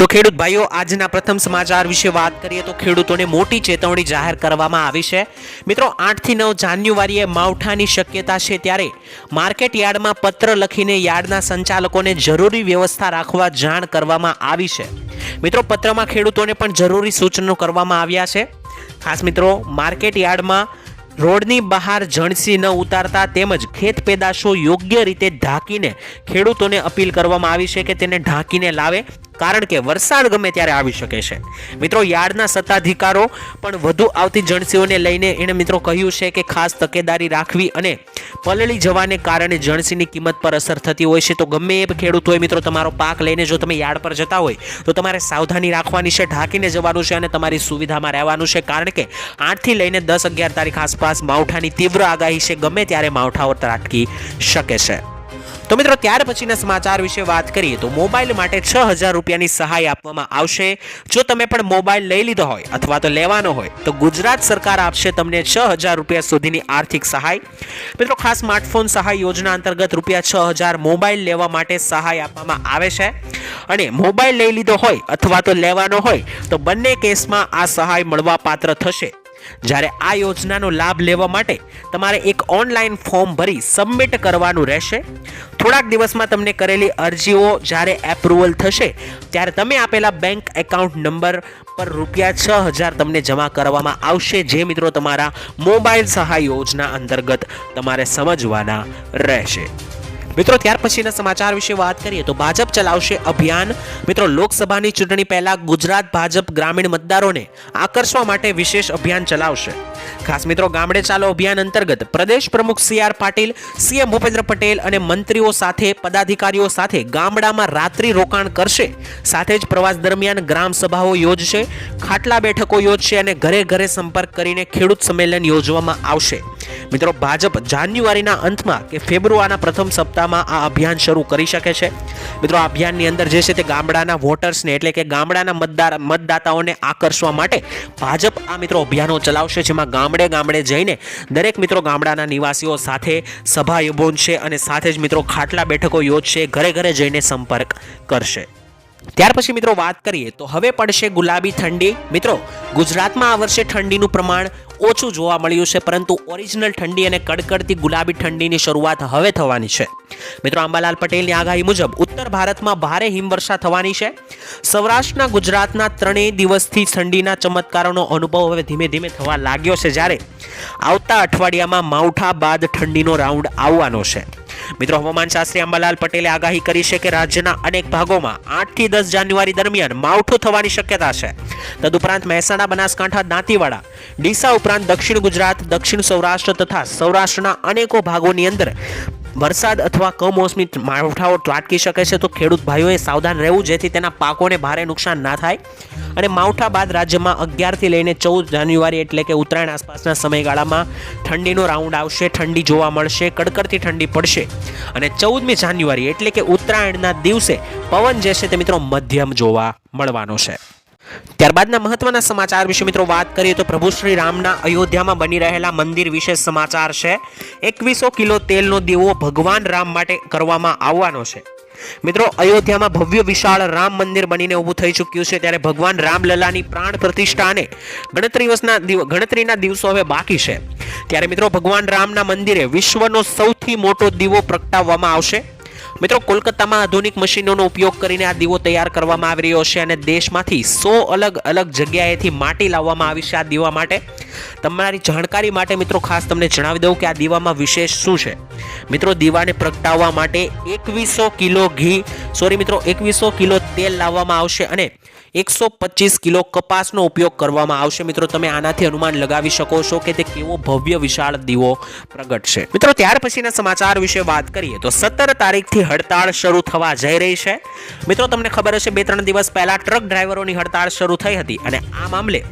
તો ખેડૂત ભાઈઓ, આજના પ્રથમ સમાચાર વિશે વાત કરીએ તો ખેડૂતોને મોટી ચેતવણી જાહેર કરવામાં આવી છે. મિત્રો, આઠથી નવ જાન્યુઆરીએ માવઠાની શક્યતા છે ત્યારે માર્કેટ યાર્ડમાં પત્ર લખીને યાર્ડના સંચાલકોને જરૂરી વ્યવસ્થા રાખવા જાણ કરવામાં આવી છે. મિત્રો, પત્રમાં ખેડૂતોને પણ જરૂરી સૂચનો કરવામાં આવ્યા છે. ખાસ મિત્રો, માર્કેટ યાર્ડમાં રોડની બહાર જણસી ન ઉતારતા તેમજ ખેત પેદાશો યોગ્ય રીતે ઢાંકીને ખેડૂતોને અપીલ કરવામાં આવી છે કે તેને ઢાંકીને લાવે. કારણ કે વરસાદ ગમે ત્યારે આવી શકે છે. મિત્રો, યાર્ડના સત્તાધિકારો પણ વધુ આવતી જણસીઓને લઈને એણે મિત્રો કહ્યું છે કે ખાસ તકેદારી રાખવી અને પલળી જવાને કારણે જણસીની કિંમત પર અસર થતી હોય છે. તો ગમે એ ખેડૂત હોય મિત્રો, તમારો પાક લઈને જો તમે યાર્ડ પર જતા હોય, તો તમારે સાવધાની રાખવાની છે, ઢાંકીને જવાનું છે અને તમારી સુવિધામાં રહેવાનું છે. કારણ કે આઠથી લઈને દસ અગિયાર તારીખ આસપાસ માવઠાની તીવ્ર આગાહી છે. ગમે ત્યારે માવઠાઓ ત્રાટકી શકે છે. તો મિત્રો, ત્યાર પછીના સમાચાર વિશે વાત કરીએ તો મોબાઈલ માટે છ હજાર રૂપિયાની સહાય આપવામાં આવશે. જો તમે પણ મોબાઈલ લઈ લીધો હોય અથવા તો લેવાનો હોય, તો ગુજરાત સરકાર આપશે તમને છ હજાર રૂપિયા સુધીની આર્થિક સહાય. મિત્રો, ખાસ સ્માર્ટફોન સહાય યોજના અંતર્ગત રૂપિયા છ હજાર મોબાઈલ લેવા માટે સહાય આપવામાં આવે છે. અને મોબાઈલ લઈ લીધો હોય અથવા તો લેવાનો હોય, તો બંને કેસમાં આ સહાય મળવા પાત્ર થશે. જ્યારે આ યોજનાનો લાભ લેવા માટે તમારે એક ઓનલાઈન ફોર્મ ભરી સબમિટ કરવાનું રહેશે. થોડાક દિવસમાં તમને કરેલી અરજીઓ જ્યારે એપ્રુવલ થશે, ત્યારે તમે આપેલા બેંક એકાઉન્ટ નંબર પર રૂપિયા છ હજાર તમને જમા કરવામાં આવશે, જે મિત્રો તમારા મોબાઈલ સહાય યોજના અંતર્ગત તમારે સમજવાના રહેશે. મિત્રો, ત્યાર પછીના સમાચાર વિશે વાત કરીએ તો ભાજપ ચલાવશે અભિયાન. મિત્રો, લોકસભાની ચૂંટણી પહેલા ગુજરાત ભાજપ ગ્રામીણ મતદારોને આકર્ષવા માટે વિશેષ અભિયાન ચલાવશે. ખાસ મિત્રો, ગામડે ચાલો અભિયાન અંતર્ગત પ્રદેશ પ્રમુખ C R Patil, CM Bhupendra Patel અને મંત્રીઓ સાથે, પદાધિકારીઓ સાથે ગામડામાં રાત્રિ રોકાણ કરશે. સાથે જ પ્રવાસ દરમિયાન ગ્રામ સભાઓ યોજશે, ખાટલા બેઠકો યોજશે અને ઘરે ઘરે સંપર્ક કરીને ખેડૂત સંમેલન યોજવામાં આવશે. મિત્રો, ભાજપ જાન્યુઆરીના અંતમાં કે ફેબ્રુઆરીના પ્રથમ સપ્તાહમાં આ અભિયાન શરૂ કરી શકે છે. મિત્રો, આ અભિયાનની અંદર જે છે તે ગામડાના વોટર્સને એટલે કે ગામડાના મતદાર, મતદાતાઓને આકર્ષવા માટે ભાજપ આ મિત્રો અભિયાનો ચલાવશે, જેમાં ગામડે ગામડે જઈને દરેક મિત્રો ગામડાના નિવાસીઓ સાથે સભા યોજશે અને સાથે જ મિત્રો ખાટલા બેઠકો યોજશે, ઘરે ઘરે જઈને સંપર્ક કરશે. ત્યાર પછી મિત્રો વાત કરીએ તો હવે પડશે ગુલાબી ઠંડી. મિત્રો, ગુજરાતમાં આ વર્ષે ઠંડીનું પ્રમાણ ઓછું જોવા મળ્યું છે, પરંતુ ઓરિજિનલ ઠંડી અને કડકડતી ગુલાબી ઠંડીની શરૂઆત હવે થવાની છે. મિત્રો, અંબાલાલ પટેલની આગાહી મુજબ, ઉત્તર ભારતમાં ભારે હિમવર્ષા થવાની છે. સૌરાષ્ટ્રના, ગુજરાતના ત્રણેય દિવસથી ઠંડીના ચમત્કારોનો અનુભવ હવે ધીમે ધીમે થવા લાગ્યો છે, જ્યારે આવતા અઠવાડિયામાં માવઠા બાદ ઠંડીનો રાઉન્ડ આવવાનો છે. મિત્રો હવામાન શાસ્ત્રી અંબાલાલ પટેલે આગાહી કરી છે કે રાજ્યના અનેક ભાગોમાં આઠથી દસ જાન્યુઆરી દરમિયાન માવઠું થવાની શક્યતા છે. તદુપરાંત મહેસાણા, બનાસકાંઠા, દાંતીવાડા, ડીસા ઉપરાંત દક્ષિણ ગુજરાત, દક્ષિણ સૌરાષ્ટ્ર તથા સૌરાષ્ટ્રના અનેકો ભાગોની અંદર વરસાદ અથવા કમોસમી માવઠાઓ ત્રાટકી શકે છે તો ખેડૂત ભાઈઓએ સાવધાન રહેવું, જેથી તેના પાકોને ભારે નુકસાન ના થાય. અને માવઠા બાદ રાજ્યમાં અગિયારથી લઈને ચૌદ જાન્યુઆરી એટલે કે ઉત્તરાયણ આસપાસના સમયગાળામાં ઠંડીનો રાઉન્ડ આવશે, ઠંડી જોવા મળશે, કડકડતી ઠંડી પડશે. અને ચૌદમી જાન્યુઆરી એટલે કે ઉત્તરાયણના દિવસે પવન જે છે તે મિત્રો મધ્યમ જોવા મળવાનો છે. ત્યારબાદના મહત્વના સમાચાર વિશે મિત્રો વાત કરીએ તો પ્રભુ શ્રી રામના અયોધ્યામાં બની રહેલા મંદિર વિશે સમાચાર છે. એકવીસો કિલો તેલનો દીવો ભગવાન રામ માટે કરવામાં આવવાનો છે. મિત્રો, અયોધ્યામાં ભવ્ય વિશાળ રામ મંદિર બનીને ઊભું થઈ ચૂક્યું છે ત્યારે ભગવાન રામલલાની પ્રાણ પ્રતિષ્ઠાને ગણતરી વર્ષના ગણતરીના દિવસો હવે બાકી છે. ત્યારે મિત્રો, ભગવાન રામના મંદિરે વિશ્વનો સૌથી મોટો દીવો પ્રગટાવવામાં આવશે. મિત્રો, કોલકાતામાં આધુનિક મશીનોનો ઉપયોગ કરીને આ દીવો તૈયાર કરવામાં આવી રહ્યો છે અને દેશમાંથી સો અલગ અલગ જગ્યાએથી માટી લાવવામાં આવી છે આ દીવા માટે. તમારી જાણકારી માટે, મિત્રો, ખાસ તમને જણાવી દઉં કે આ દીવામાં વિશેષ શું છે. મિત્રો, દીવાને પ્રગટાવવા માટે એકવીસો કિલો ઘી, સોરી, મિત્રો, એકવીસો કિલો તેલ લાવવામાં આવશે અને એકસો પચીસ કિલો કપાસનો ઉપયોગ કરવામાં આવશે. મિત્રો, તમે આનાથી અનુમાન લગાવી શકો છો કે તે કેવો ભવ્ય વિશાળ દીવો પ્રગટશે. મિત્રો, ત્યાર પછીના સમાચાર વિશે વાત કરીએ તો સત્તર તારીખથી હડતાળ શરૂ થવા જઈ રહી છે. મિત્રો, તમને ખબર હશે, બે ત્રણ દિવસ પહેલાં ટ્રક ડ્રાઈવરોની હડતાળ શરૂ થઈ હતી અને આ મામલે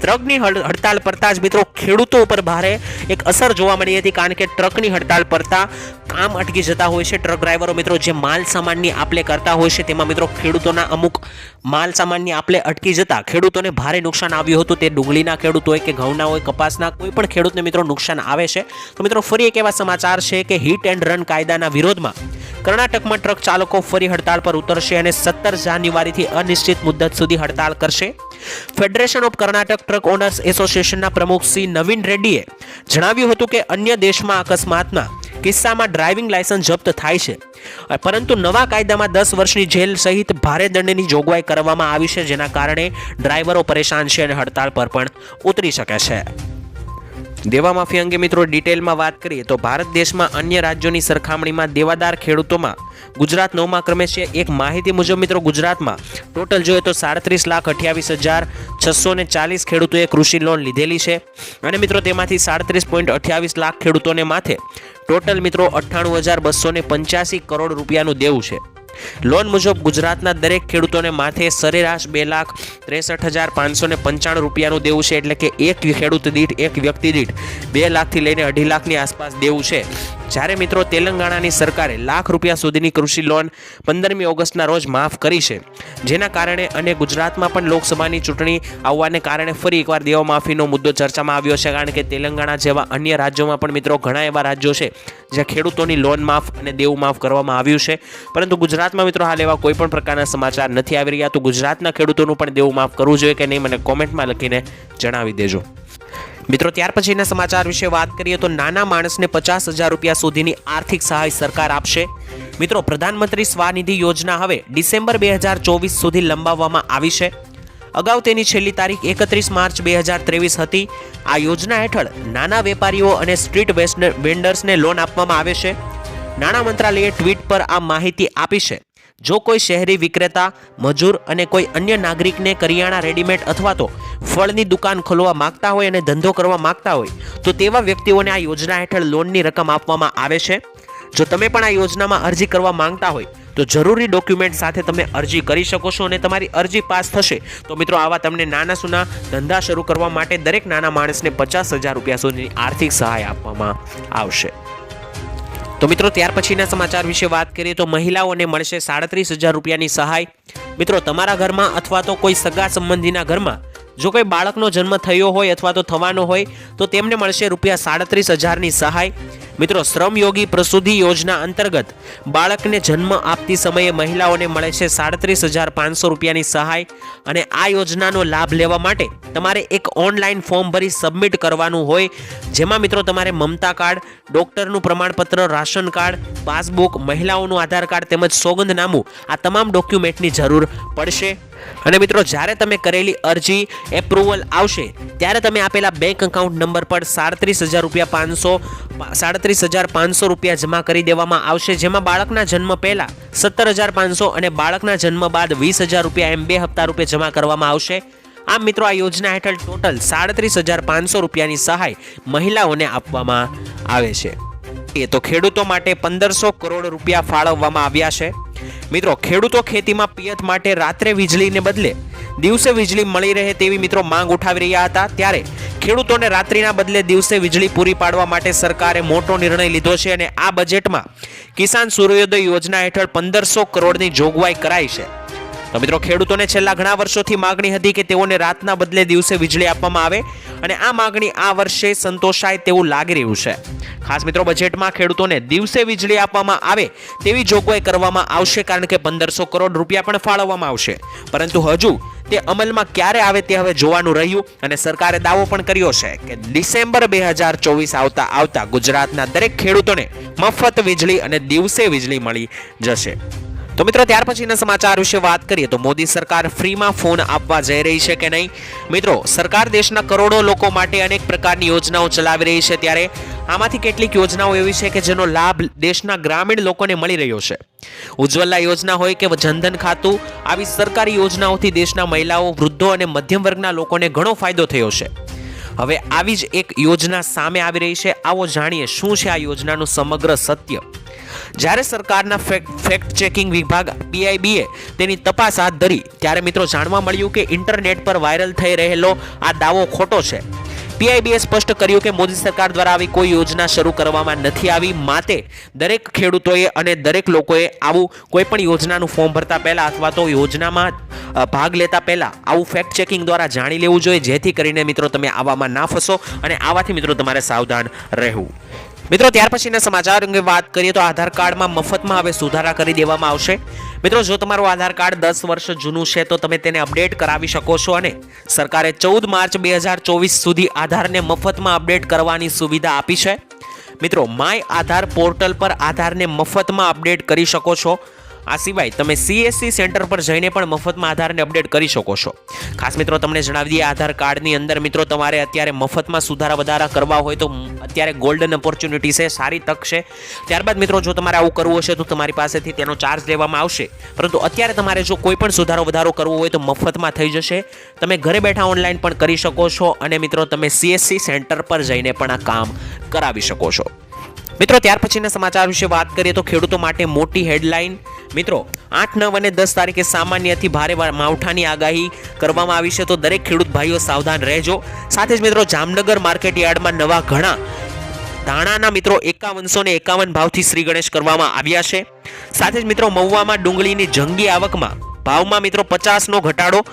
ટ્રકની હડ- હડતાલ પડતા જ મિત્રો ખેડૂતો ઉપર ભારે એક અસર જોવા મળી હતી કારણ કે ટ્રકની હડતાલ પડતા કામ અટકી જતા હોય છે. ટ્રક ડ્રાઈવરો મિત્રો જે માલ સામાનની આપલે કરતા હોય છે તેમાં મિત્રો ખેડૂતોના અમુક માલ સામાનની આપલે અટકી જતા ખેડૂતોને ભારે નુકસાન આવ્યું હતું. તે ડુંગળીના ખેડૂત હોય કે ઘઉંના હોય, કપાસના કોઈ પણ ખેડૂતને મિત્રો નુકસાન આવે છે. તો મિત્રો ફરી એક એવા સમાચાર છે કે હિટ એન્ડ રન કાયદાના વિરોધમાં કર્ણાટકમાં ટ્રક ચાલકો ફરી હડતાલ પર ઉતરશે અને સત્તર જાન્યુઆરીથી અનિશ્ચિત મુદ્દત સુધી હડતાલ કરશે. Federation of Karnataka truck owners એસોસિએશનના પ્રમુખ શ્રી નવીન રેડ્ડીએ જણાવ્યું હતું કે અન્ય દેશમાં અકસ્માતના કિસ્સામાં ડ્રાઇવિંગ લાયસન્સ જપ્ત થાય છે. પરંતુ નવા કાયદામાં દસ વર્ષની જેલ સહિત ભારે દંડની જોગવાઈ કરવામાં આવી છે, જેના કારણે ડ્રાઈવરો પરેશાન છે અને હડતાળ પર પણ ઉતરી શકે છે. દેવા માફી અંગે મિત્રો ડિટેલમાં વાત કરીએ તો ભારત દેશમાં અન્ય રાજ્યોની સરખામણીમાં દેવાદાર ખેડૂતોમાં ગુજરાત નવમા ક્રમે છે. એક માહિતી મુજબ મિત્રો ગુજરાતમાં ટોટલ જોઈએ તો સાડત્રીસ લાખ અઠ્યાવીસ હજાર છસો ને ચાલીસ ખેડૂતોએ કૃષિ લોન લીધેલી છે. અને મિત્રો તેમાંથી સાડત્રીસ પોઈન્ટ અઠ્યાવીસ લાખ ખેડૂતોને માથે ટોટલ મિત્રો અઠ્ઠાણું હજાર બસો પંચ્યાસી કરોડ રૂપિયાનું દેવું છે. લોન મુજબ ગુજરાતના દરેક ખેડૂતોને માથે સરેરાશ બે લાખ ત્રેસઠ હજાર પાંચસો ને પંચાણું રૂપિયાનું દેવું છે. એટલે કે એક ખેડૂત દીઠ, એક વ્યક્તિ દીઠ બે લાખથી લઈને અઢી લાખની આસપાસ દેવું છે. જ્યારે મિત્રો તેલંગાણાની સરકારે લાખ રૂપિયા સુધીની કૃષિ લોન પંદરમી ઓગસ્ટના રોજ માફ કરી છે. જેના કારણે અને ગુજરાતમાં પણ લોકસભાની ચૂંટણી આવવાને કારણે ફરી એકવાર દેવા માફીનો મુદ્દો ચર્ચામાં આવ્યો છે. કારણ કે તેલંગાણા જેવા અન્ય રાજ્યોમાં પણ મિત્રો ઘણા એવા રાજ્યો છે જ્યાં ખેડૂતોની લોન માફ અને દેવું માફ કરવામાં આવ્યું છે. પરંતુ ગુજરાતમાં મિત્રો હાલ એવા કોઈ પણ પ્રકારના સમાચાર નથી આવી રહ્યા, તો ગુજરાતના ખેડૂતોનું પણ દેવું માફ કરવું જોઈએ કે નહીં, મને કોમેન્ટમાં લખીને જણાવી દેજો. મિત્રો, ત્યાર પછીના સમાચાર વિશે વાત કરીએ તો નાના માણસને પચાસ હજાર રૂપિયા સુધીની આર્થિક સહાય સરકાર આપશે. મિત્રો, પ્રધાનમંત્રી સ્વાનિધિ યોજના હવે ડિસેમ્બર બે હજાર ચોવીસ સુધી લંબાવવામાં આવી છે. અગાઉ તેની છેલ્લી તારીખ એકત્રીસ માર્ચ બે હજાર ત્રેવીસ હતી. આ યોજના હેઠળ નાના વેપારીઓ અને સ્ટ્રીટ વેન્ડર્સને લોન આપવામાં આવે છે. નાણાં મંત્રાલયે ટ્વીટ પર આ માહિતી આપી છે. જો કોઈ શહેરી વિક્રેતા, મજૂર અને કોઈ અન્ય નાગરિકને કરિયાણા રેડીમેડ અથવા તો ફળની દુકાન ખોલવા માંગતા હોય અને ધંધો કરવા માંગતા હોય, તો તેવા વ્યક્તિઓને આ યોજના હેઠળ લોનની રકમ આપવામાં આવે છે. જો તમે પણ આ યોજનામાં અરજી કરવા માંગતા હોય, તો જરૂરી ડોક્યુમેન્ટ સાથે તમે અરજી કરી શકો છો અને તમારી અરજી પાસ થશે. તો મિત્રો, આવા તમને નાના સુના ધંધા શરૂ કરવા માટે દરેક નાના માણસને પચાસ હજાર રૂપિયા સુધીની આર્થિક સહાય આપવામાં આવશે. તો મિત્રો, ત્યાર પછીના સમાચાર વિશે વાત કરીએ તો મહિલાઓને મળશે સાડત્રીસ હજાર રૂપિયાની સહાય. મિત્રો, તમારા ઘરમાં અથવા તો કોઈ સગા સંબંધીના ઘરમાં જો કોઈ બાળકનો જન્મ થયો હોય અથવા તો થવાનો હોય, તો તેમને મળશે રૂપિયા સાડત્રીસ હજારની સહાય. મિત્રો શ્રમયોગી પ્રસૂતિ યોજના અંતર્ગત બાળકને જન્મ આપતી સમયે મહિલાઓને મળે છે સાડત્રીસ હજાર પાંચસો રૂપિયાની સહાય અને આ યોજનાનો લાભ લેવા માટે તમારે એક ઓનલાઈન ફોર્મ ભરી સબમિટ કરવાનું હોય, જેમાં મિત્રો તમારે મમતા કાર્ડ, ડૉક્ટરનું પ્રમાણપત્ર, રાશન કાર્ડ, પાસબુક, મહિલાઓનું આધાર કાર્ડ તેમજ સોગંદનામું આ તમામ ડોક્યુમેન્ટની જરૂર પડશે. અને મિત્રો, જ્યારે તમે કરેલી અરજી એપ્રુવલ આવશે, ત્યારે તમે આપેલા બેંક એકાઉન્ટ નંબર પર સાડત્રીસ હજાર રૂપિયા પાંચસો, સાડત્રીસ હજાર પાંચસો રૂપિયા જમા કરી દેવામાં આવશે, જેમાં બાળકના જન્મ પહેલાં સત્તર હજાર પાંચસો અને બાળકના જન્મ બાદ વીસ હજાર રૂપિયા એમ બે હપ્તા રૂપિયા જમા કરવામાં આવશે. આમ મિત્રો, આ યોજના હેઠળ ટોટલ સાડત્રીસ હજાર પાંચસો રૂપિયાની સહાય મહિલાઓને આપવામાં આવે છે. એ તો ખેડૂતો માટે પંદરસો કરોડ રૂપિયા ફાળવવામાં આવ્યા છે. મિત્રો, ખેડૂતો ખેતીમાં પિયત માટે રાત્રે વીજળીને બદલે દિવસે વીજળી મળી રહે તેવી મિત્રો માંગ ઉઠાવી રહ્યા હતા. ત્યારે ખેડૂતોને રાત્રિના બદલે દિવસે વીજળી પૂરી પાડવા માટે સરકારે મોટો નિર્ણય લીધો છે અને આ બજેટમાં કિસાન સૂર્યોદય યોજના હેઠળ પંદરસો કરોડની જોગવાઈ કરાઈ છે. તો મિત્રો, ખેડૂતોને છેલ્લા ઘણા વર્ષોથી માગણી હતી કે તેઓને રાતના બદલે દિવસે વીજળી આપવામાં આવે અને આ માગણી આ વર્ષે સંતોષાય તેવું લાગી રહ્યું છે. ખાસ મિત્રો બજેટમાં ખેડૂતોને દિવસે વીજળી આપવામાં આવે તેવી જોગવાઈ કરવામાં આવશે કારણ કે પંદરસો કરોડ રૂપિયા પણ ફાળવવામાં આવશે. પરંતુ હજુ તે અમલમાં ક્યારે આવે તે હવે જોવાનું રહ્યું અને સરકારે દાવો પણ કર્યો છે કે ડિસેમ્બર બે હજાર ચોવીસ આવતા આવતા ગુજરાતના દરેક ખેડૂતોને મફત વીજળી અને દિવસે વીજળી મળી જશે. તો મિત્રો, ત્યાર પછીના સમાચાર વિશે વાત કરીએ તો મોદી સરકાર ફ્રીમાં ફોન આપવા જઈ રહી છે કે નહીં? મિત્રો, સરકાર દેશના કરોડો લોકો માટે અનેક પ્રકારની યોજનાઓ ચલાવી રહી છે ત્યારે આમાંથી કેટલીક યોજનાઓ એવી છે કે જેનો લાભ દેશના ગ્રામીણ લોકોને મળી રહ્યો છે? ઉજ્જવલા યોજના હોય કે જનધન ખાતું, આવી સરકારી યોજનાઓથી દેશના મહિલાઓ, વૃદ્ધો અને મધ્યમ વર્ગના લોકોને ઘણો ફાયદો થયો છે. હવે આવી જ એક યોજના સામે આવી રહી છે. આવો જાણીએ શું છે આ યોજનાનું સમગ્ર સત્ય? જ્યારે સરકારના ફેક્ટ ચેકિંગ વિભાગ પીઆઈબીએ તેની તપાસ હાથ ધરી, ત્યારે મિત્રો જાણવા મળ્યું કે ઇન્ટરનેટ પર વાયરલ થઈ રહેલો આ દાવો ખોટો છે. પીઆઈબીએ સ્પષ્ટ કર્યું કે મોદી સરકાર દ્વારા આવી કોઈ યોજના શરૂ કરવામાં નથી આવી માટે દરેક ખેડૂતોએ અને દરેક લોકોએ આવું કોઈ પણ યોજનાનું ફોર્મ ભરતા પહેલાં અથવા તો યોજનામાં ભાગ લેતા પહેલાં આવું ફેક્ટ ચેકિંગ દ્વારા જાણી લેવું જોઈએ, જેથી કરીને મિત્રો તમે આવામાં ના ફસો અને આવાથી મિત્રો તમારે સાવધાન રહેવું. મિત્રો, ત્યાર પછીના સમાચાર અંગે વાત કરીએ તો આધાર કાર્ડમાં મફતમાં હવે સુધારા કરી દેવામાં આવશે. મિત્રો, જો તમારું આધાર કાર્ડ દસ વર્ષ જૂનું છે, તો તમે તેને અપડેટ કરાવી શકો છો અને સરકારે ચૌદ માર્ચ બે હજાર ચોવીસ સુધી આધારને મફતમાં અપડેટ કરવાની સુવિધા આપી છે. મિત્રો, માય આધાર પોર્ટલ પર આધારને મફતમાં અપડેટ કરી શકો છો. આ સિવાય તમે સીએસસી સેન્ટર પર જઈને પણ મફતમાં આધારને અપડેટ કરી શકો છો. ખાસ મિત્રો, તમને જણાવી દઈએ, આધાર કાર્ડની અંદર મિત્રો, તમારે અત્યારે મફતમાં સુધારા વધારા કરવા હોય તો અત્યારે ગોલ્ડન ઓપોર્ચ્યુનિટી છે, સારી તક છે. ત્યારબાદ મિત્રો, જો તમારે આવું કરવું હશે તો તમારી પાસેથી તેનો ચાર્જ લેવામાં આવશે. પરંતુ અત્યારે તમારે જો કોઈ પણ સુધારો વધારો કરવો હોય તો મફતમાં થઈ જશે. તમે ઘરે બેઠા ઓનલાઈન પણ કરી શકો છો અને મિત્રો, તમે સીએસસી સેન્ટર પર જઈને પણ આ કામ કરાવી શકો છો. મિત્રો, ત્યાર પછીના સમાચાર વિશે વાત કરીએ તો ખેડૂતો માટે મોટી હેડલાઇન મિત્રો, આઠ, નવ અને દસ તારીખે સામાન્યથી ભારે માવઠાની આગાહી કરવામાં આવી છે તો દરેક ખેડૂત ભાઈઓ સાવધાન રહેજો. સાથે જ મિત્રો, જામનગર માર્કેટ યાર્ડમાં નવા ઘણા ધાણાના મિત્રો એકાવનસો ને એકાવન ભાવથી શ્રી ગણેશ કરવામાં આવ્યા છે. સાથે જ મિત્રો, મહુવામાં ડુંગળીની જંગી આવકમાં ભાવમાં મિત્રો પચાસનો ઘટાડો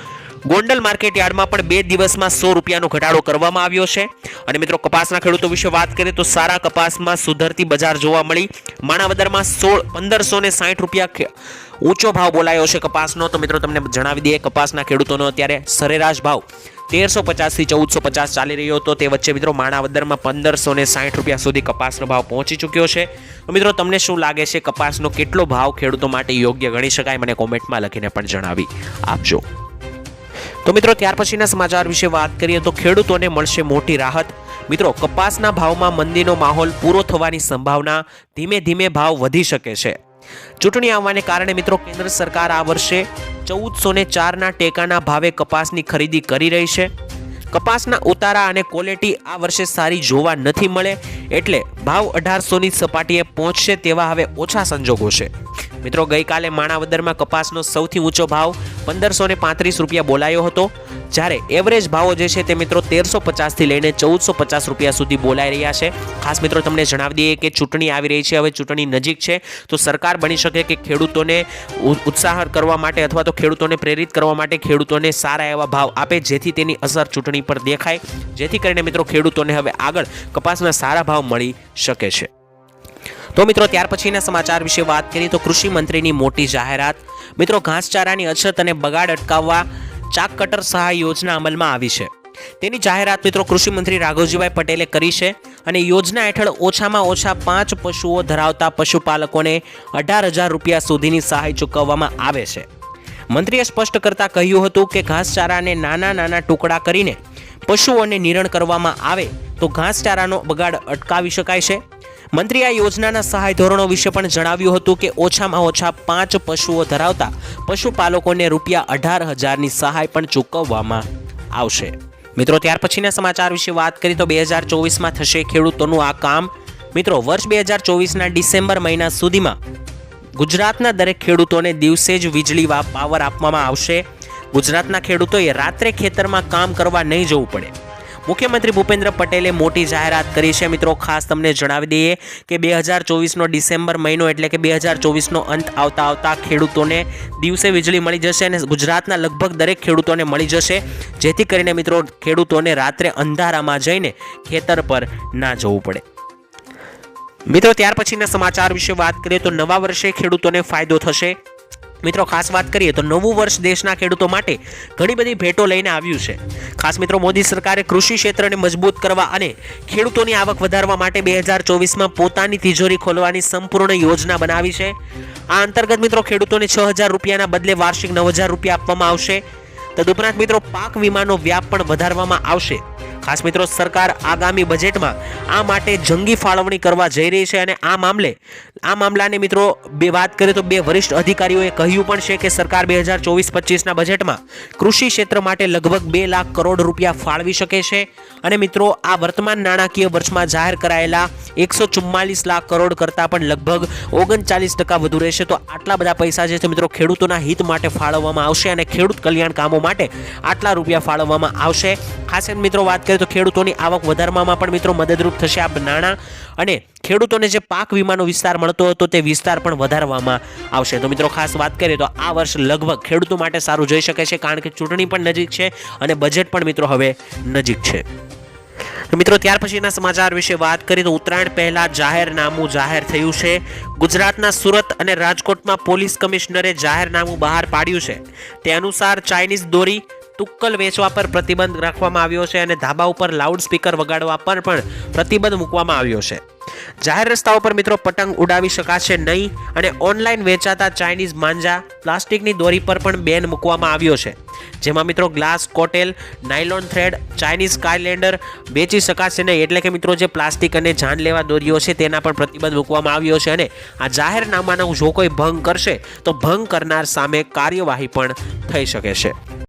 ગોંડલ માર્કેટ યાર્ડમાં પણ બે દિવસમાં સો રૂપિયાનો ઘટાડો કરવામાં આવ્યો છે. અને મિત્રો, કપાસના ખેડૂતો વિશે વાત કરીએ તો સારા કપાસમાં સુધરતી બજાર જોવા મળી. માણાવદરમાં સોળ, પંદરસો ને સાઠ રૂપિયા ઊંચો ભાવ બોલાયો છે કપાસનો. તો મિત્રો, તમને જણાવી દઈએ, કપાસના ખેડૂતોનો અત્યારે સરેરાશ ભાવ તેરસો પચાસથી ચૌદસો પચાસ ચાલી રહ્યો હતો. તે વચ્ચે મિત્રો, માણાવદરમાં પંદરસો ને સાઠ રૂપિયા સુધી કપાસનો ભાવ પહોંચી ચૂક્યો છે. તો મિત્રો, તમને શું લાગે છે, કપાસનો કેટલો ભાવ ખેડૂતો માટે યોગ્ય ગણી શકાય? મને કોમેન્ટમાં લખીને પણ જણાવી આપજો. તો મિત્રો, ત્યાર પછીના સમાચાર વિશે વાત કરીએ તો ખેડૂતોને મળશે મોટી રાહત. મિત્રો, કપાસના ભાવમાં મંદીનો માહોલ પૂરો થવાની સંભાવના ધીમે ધીમે ભાવ વધી શકે છે. ચૂંટણી આવવાને કારણે મિત્રો, કેન્દ્ર સરકાર આ વર્ષે ચૌદસો ને ચારના ટેકાના ભાવે કપાસની ખરીદી કરી રહી છે. કપાસના ઉતારા અને ક્વોલિટી આ વર્ષે સારી જોવા નથી મળે, એટલે ભાવ અઢારસોની સપાટીએ પહોંચશે તેવા હવે ઓછા સંજોગો છે. મિત્રો, ગઈકાલે માણાવદરમાં કપાસનો સૌથી ઊંચો ભાવ પંદરસો ને પાંત્રીસ રૂપિયા બોલાયો હતો. જ્યારે એવરેજ ભાવો જે છે તે મિત્રો તેરસો પચાસથી લઈને ચૌદસો પચાસ રૂપિયા સુધી બોલાઈ રહ્યા છે. ખાસ મિત્રો, તમને જણાવી દઈએ કે ચૂંટણી આવી રહી છે, હવે ચૂંટણી નજીક છે. તો સરકાર બની શકે કે ખેડૂતોને ઉત્સાહ કરવા માટે અથવા તો ખેડૂતોને પ્રેરિત કરવા માટે ખેડૂતોને સારા એવા ભાવ આપે, જેથી તેની અસર ચૂંટણી પર દેખાય. જેથી કરીને મિત્રો, ખેડૂતોને હવે આગળ કપાસના સારા ભાવ મળી શકે છે. તો મિત્રો, ત્યાર પછીના સમાચાર વિશે વાત કરીએ તો કૃષિ મંત્રીની મોટી જાહેરાત. મિત્રો, ઘાસચારાની અછત અને બગાડ અટકાવવા ચાક કટર સહાય યોજના અમલમાં આવી છે. તેની જાહેરાત મિત્રો કૃષિ મંત્રી રાઘવજીભાઈ પટેલે કરી છે અને યોજના હેઠળ ઓછામાં ઓછા પાંચ પશુઓ ધરાવતા પશુપાલકોને અઢાર હજાર રૂપિયા સુધીની સહાય ચૂકવવામાં આવે છે. મંત્રીએ સ્પષ્ટ કરતાં કહ્યું હતું કે ઘાસચારાને નાના નાના ટુકડા કરીને પશુઓને નિરણ કરવામાં આવે તો ઘાસચારાનો બગાડ અટકાવી શકાય છે. મંત્રીએ આ યોજનાના સહાય ધોરણો વિશે પણ જણાવ્યું હતું કે ઓછામાં ઓછા પાંચ પશુઓ ધરાવતા પશુપાલકોને રૂપિયા અઢાર હજારની સહાય પણ ચૂકવવામાં આવશે. મિત્રો, ત્યાર પછીના સમાચાર વિશે વાત કરીએ તો બે હજાર ચોવીસમાં થશે ખેડૂતોનું આ કામ. મિત્રો, વર્ષ બે હજાર ચોવીસના ડિસેમ્બર મહિના સુધીમાં ગુજરાતના દરેક ખેડૂતોને દિવસે જ વીજળી પાવર આપવામાં આવશે. ગુજરાતના ખેડૂતોએ રાત્રે ખેતરમાં કામ કરવા નહીં જવું પડે. મુખ્યમંત્રી ભૂપેન્દ્ર પટેલે મોટી જાહેરાત કરી છે. મિત્રો, ખાસ તમને જણાવી દઈએ કે બે હજાર ચોવીસનો ડિસેમ્બર મહિનો એટલે કે બે હજાર ચોવીસનો અંત આવતા આવતા ખેડૂતોને દિવસે વીજળી મળી જશે અને ગુજરાતના લગભગ દરેક ખેડૂતોને મળી જશે. જેથી કરીને મિત્રો, ખેડૂતોને રાત્રે અંધારામાં જઈને ખેતર પર ના જવું પડે. મિત્રો, ત્યાર પછીના સમાચાર વિશે વાત કરીએ તો નવા વર્ષે ખેડૂતોને ફાયદો થશે. મિત્રો, ખાસ વાત કરીએ તો નવું વર્ષ દેશના ખેડૂતો માટે ઘણી બધી ભેટો લઈને આવ્યું છે. ખાસ મિત્રો, મોદી સરકારે કૃષિ ક્ષેત્રને મજબૂત કરવા અને ખેડૂતોની આવક વધારવા માટે બે હજાર ચોવીસમાં પોતાની તિજોરી ખોલવાની સંપૂર્ણ યોજના બનાવી છે. આ અંતર્ગત મિત્રો, ખેડૂતોને છ હજાર રૂપિયાના બદલે વાર્ષિક નવ હજાર રૂપિયા આપવામાં આવશે. તદુપરાંત મિત્રો, પાક વીમાનો વ્યાપ પણ વધારવામાં આવશે. ખાસ મિત્રો, સરકાર આગામી બજેટમાં આ માટે જંગી ફાળવણી કરવા જઈ રહી છે અને આ મામલે, આ મામલાને મિત્રો, બે વાત કરીએ તો બે વરિષ્ઠ અધિકારીઓએ કહ્યું પણ છે કે સરકાર બે હજાર ચોવીસ પચીસના બજેટમાં કૃષિ ક્ષેત્ર માટે લગભગ બે લાખ કરોડ રૂપિયા ફાળવી શકે છે અને મિત્રો, આ વર્તમાન નાણાકીય વર્ષમાં જાહેર કરાયેલા એકસો ચુમ્માલીસ લાખ કરોડ કરતાં પણ લગભગ ઓગણચાલીસ ટકા વધુ રહેશે. તો આટલા બધા પૈસા જે છે મિત્રો, ખેડૂતોના હિત માટે ફાળવવામાં આવશે અને ખેડૂત કલ્યાણ કામો માટે આટલા રૂપિયા ફાળવવામાં આવશે. ખાસ મિત્રો, વાત કરીએ તો ખેડૂતોની આવક વધારવામાં પણ મિત્રો મદદરૂપ થશે આ નાણાં. અને ખેડૂતોને જે પાક વીમાનો વિસ્તાર મળતો હતો તે વિસ્તાર પણ વધારવામાં આવશે. તો મિત્રો ખાસ વાત કરીએ તો આ વર્ષ લગભગ ખેડૂતો માટે સારું જઈ શકે છે કારણ કે ચૂંટણી પણ નજીક છે અને બજેટ પણ મિત્રો હવે નજીક છે. મિત્રો ત્યાર પછીના સમાચાર વિશે વાત કરીએ તો ઉત્તરાયણ પહેલા જાહેરનામું જાહેર થયું છે. ગુજરાતના સુરત અને રાજકોટમાં પોલીસ કમિશનરે જાહેરનામું બહાર પાડ્યું છે. તે અનુસાર ચાઇનીઝ દોરી તુક્કલ વેચવા પર પ્રતિબંધ રાખવામાં આવ્યો છે અને ધાબા ઉપર લાઉડ સ્પીકર વગાડવા પર પણ પ્રતિબંધ મૂકવામાં આવ્યો છે. જાહેર રસ્તાઓ પર મિત્રો પતંગ ઉડાવી શકાશે નહીં અને ઓનલાઈન વેચાતા ચાઇનીઝ માંજા પ્લાસ્ટિકની દોરી પર પણ બેન મૂકવામાં આવ્યો છે. જેમાં મિત્રો ગ્લાસ, કોટેલ, નાયલોન થ્રેડ, ચાઇનીઝ કાયલેન્ડર વેચી શકાશે નહીં એટલે કે મિત્રો જે પ્લાસ્ટિક અને જાનલેવા દોરીઓ છે તેના પર પ્રતિબંધ મૂકવામાં આવ્યો છે અને આ જાહેરનામાનો જો કોઈ ભંગ કરશે તો ભંગ કરનાર સામે કાર્યવાહી પણ થઈ શકે છે.